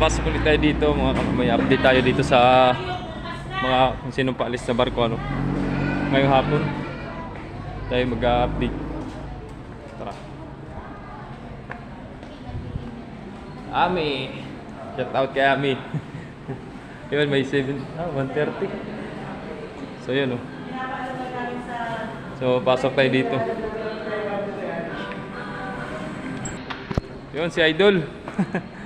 papasok ulit tayo dito mga kamay. Update tayo dito sa mga kung sino paalis sa barko ano. Ngayong hapon tayo mag-update. Tara. Ami. Shout out kay Ami. yun, may 7. Ah, 130. So yun oh. So pasok tayo dito. Yun si Idol.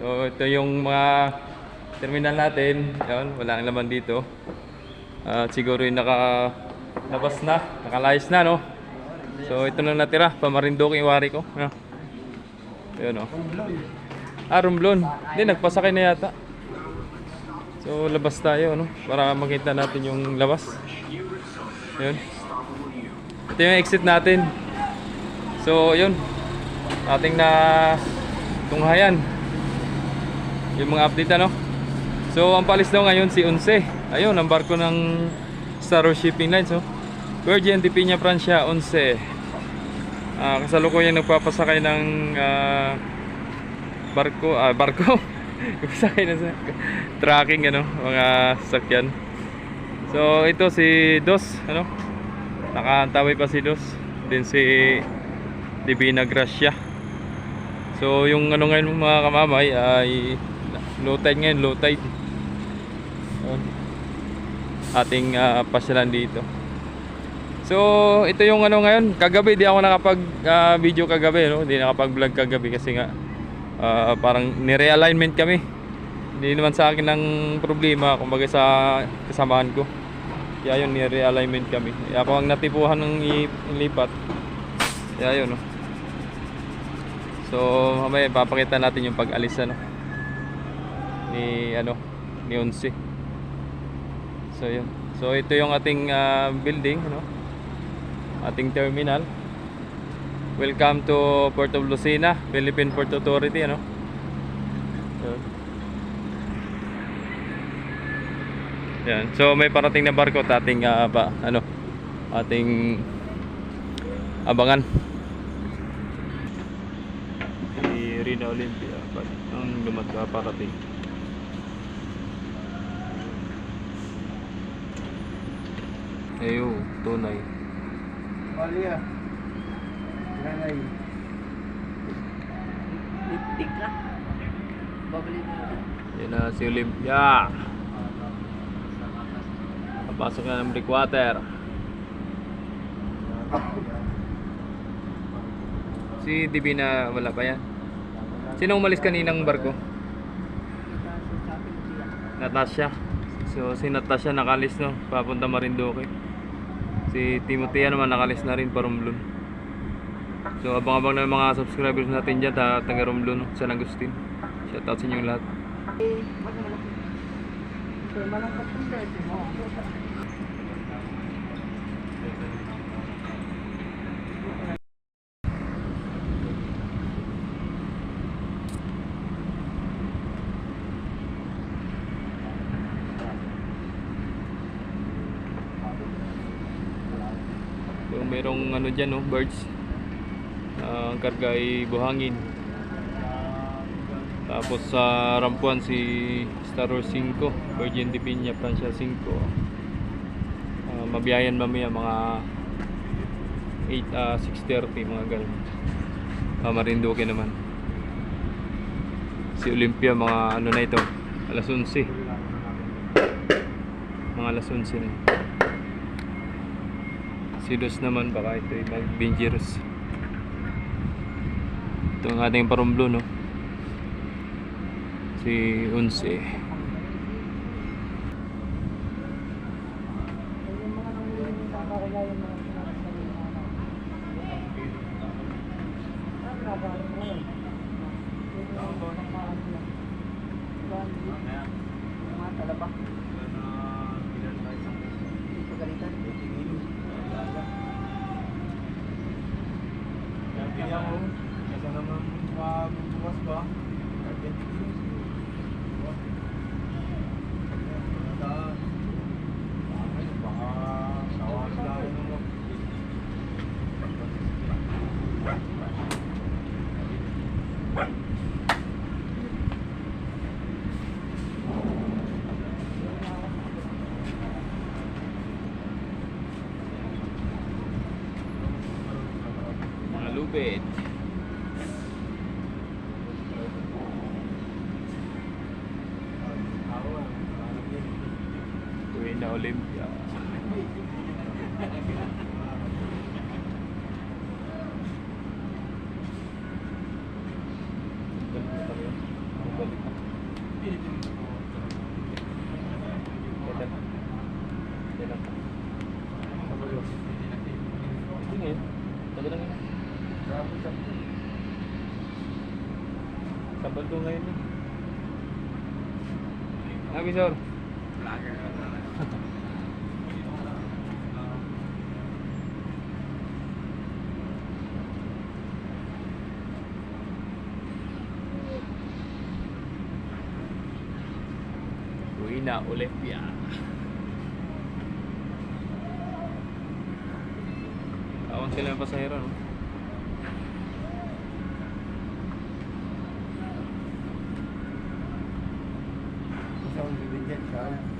so ito yung mga terminal natin. Yun, wala nang laman dito. At siguro yung naka labas na, nakalayas na no. So ito na natira, pamarindoke yung wari ko. Ano? Yun oh. Ah, Romblon. Hindi, nagpasakay na yata. So labas tayo no, para makita natin yung labas. Yun. Ito yung exit natin. So, yun. Ating na tunghayan. Yung mga update ano. So, ang palis daw ngayon si Unse. Ayun, ang barko ng Star Wars Shipping Lines. Oh. Virgin de Piña Francia, Unse. Ah, kasalukuyang nagpapasakay ng ah, barko, ah, barko. Nagpapasakay na sa tracking ano, mga sakyan. So, ito si Dos, ano? Nakantaway pa si Dos. Din si Divina Gracia. So yung ano ngayon mga kamamay ay low tide ngayon, low tide. Yun. Ating ah, pasyalan dito. So ito yung ano ngayon, kagabi di ako nakapag ah, video kagabi no, hindi nakapag vlog kagabi kasi nga ah, parang ni-realignment kami. Hindi naman sa akin ng problema kumbaga sa kasamahan ko. Kaya yun, ni-realignment kami. Kaya ako ang natipuhan ng ilipat. Kaya yun, no. So, mamaya papakita natin yung pag-alis ano ni ano ni Onsi. So, yun. So, ito yung ating ah, building, ano? Ating terminal. Welcome to Port of Lucena, Philippine Port Authority, ano? Yan. So may parating na barko at ating ah, ba, ano ating abangan. Si Rina Olympia ang lumata parating. Ayo, tunay. Alia. Nanay. Lipstick ka. Babalik mo. Yan na si Olympia. Papasok na ng breakwater. Si Divina wala pa yan. Sino umalis kaninang barko? Natasha. So si Natasha nakalis no, papunta Marinduque. Si Timothy naman nakalis na rin pa Romblon. So abang-abang na mga subscribers natin dyan, ta taga Romblon? San Agustin. Shoutout sa inyong lahat. So, malangkot yung merong ano dyan no, birds. Ah, ang karga ay buhangin. Tapos sa rampuan si Star Wars 5, Virgin de Piña Francia 5. Ah, mabiyayan mamaya mga 8 ah, 6:30 mga ganun. Ah, Marinduque naman. Si Olympia mga ano na ito, alas 11. Mga alas 11 na. Si Dos naman baka ito ay mag-dangerous. Ito ang ating parumblo, no? Si Unse. Mo, kasi naman magbukas ba? Baka sawa sila yun mo. Yun. Tuwing na Olympia. Sabado ngayon. Abi, sir. Uwi na, Olympia. Awan sila ng pasahero, no? 你没天调。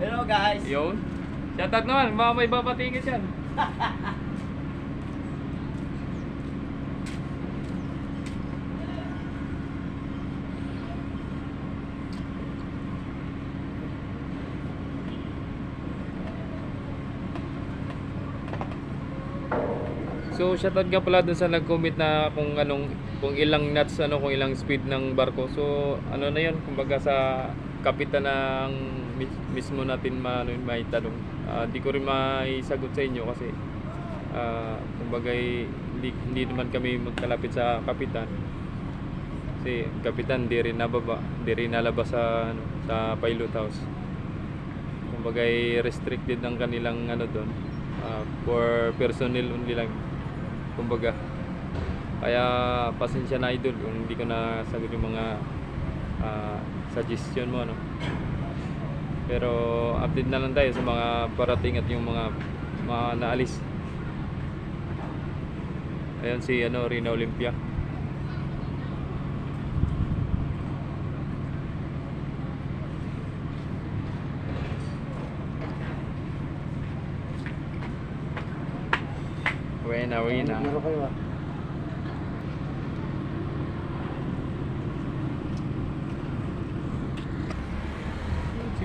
Hello guys. Yun. Shoutout naman, baka may babatingin yan. So shoutout nga pala dun sa nag-comment na kung anong kung ilang knots ano kung ilang speed ng barko. So ano na 'yon kumbaga sa kapitan ng mis- mismo natin ma ano, may tanong. Ah, di ko rin maisagot sa inyo kasi ah kumbaga hindi, hindi naman kami magkalapit sa kapitan. Kasi kapitan di rin nababa, di rin nalabas sa ano, sa pilot house. Kumbaga restricted ng kanilang ano doon. ah, for personnel only lang kumbaga kaya pasensya na idol kung hindi ko na sagot yung mga ah, suggestion mo no pero update na lang tayo sa mga parating at yung mga mga naalis ayan si ano Rina Olympia Buena, buena. Meron kayo ah. Si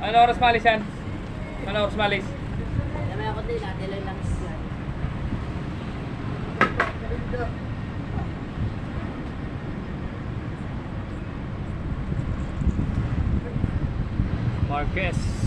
Ano oras malis yan? Ano oras malis? Kami ako din, natin lang lang sila. Marquez.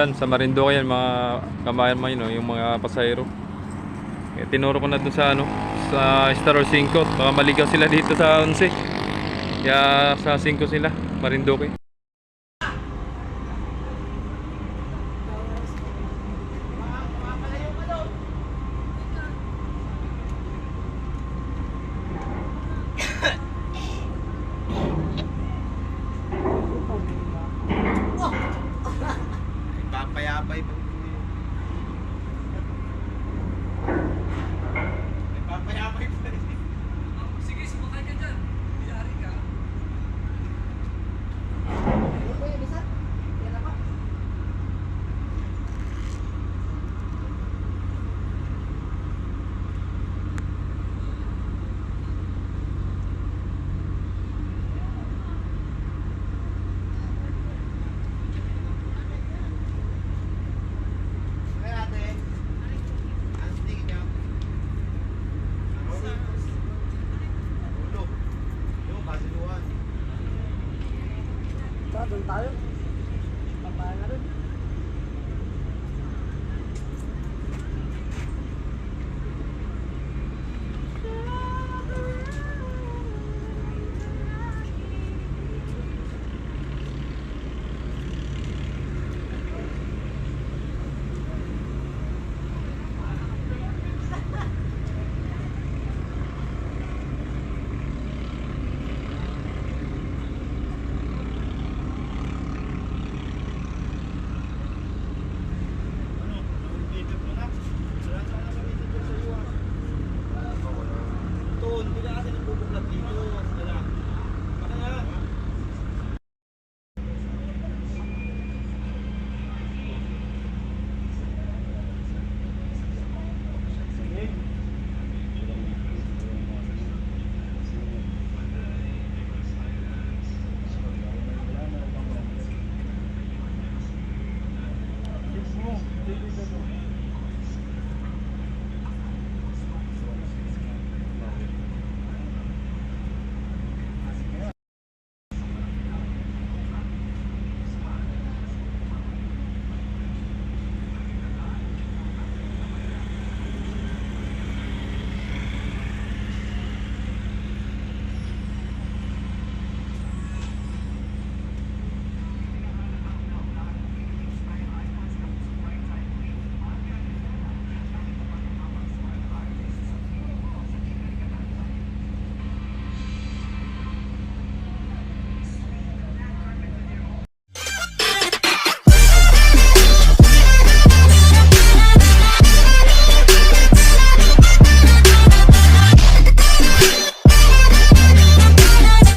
Yan, sa Marinduque yan, mga kamayan mo yun, oh, yung mga pasahero. Eh, tinuro ko na doon sa ano, sa Star 5. Baka maligaw sila dito sa 11. Kaya sa 5 sila, Marinduque.